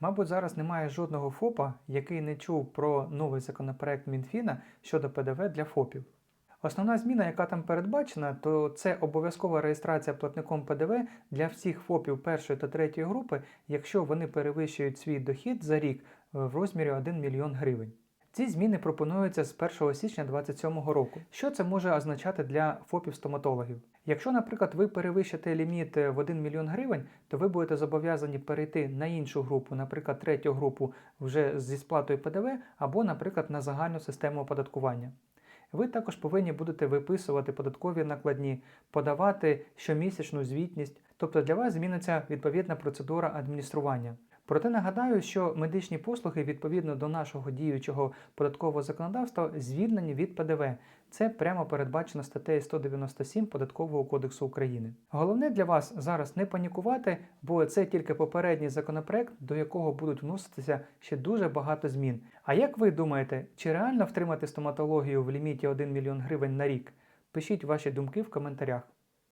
Мабуть, зараз немає жодного ФОПа, який не чув про новий законопроект Мінфіна щодо ПДВ для ФОПів. Основна зміна, яка там передбачена, то це обов'язкова реєстрація платником ПДВ для всіх ФОПів першої та третьої групи, якщо вони перевищують свій дохід за рік в розмірі 1 мільйон гривень. Ці зміни пропонуються з 1 січня 2027 року. Що це може означати для ФОПів-стоматологів? Якщо, наприклад, ви перевищите ліміт е, в 1 мільйон гривень, то ви будете зобов'язані перейти на іншу групу, наприклад, третю групу вже зі сплатою ПДВ, або, наприклад, на загальну систему оподаткування. Ви також повинні будете виписувати податкові накладні, подавати щомісячну звітність, тобто для вас зміниться відповідна процедура адміністрування. Проте нагадаю, що медичні послуги відповідно до нашого діючого податкового законодавства звільнені від ПДВ. Це прямо передбачено статтею 197 Податкового кодексу України. Головне для вас зараз не панікувати, бо це тільки попередній законопроект, до якого будуть вноситися ще дуже багато змін. А як ви думаєте, чи реально втримати стоматологію в ліміті 1 мільйон гривень на рік? Пишіть ваші думки в коментарях.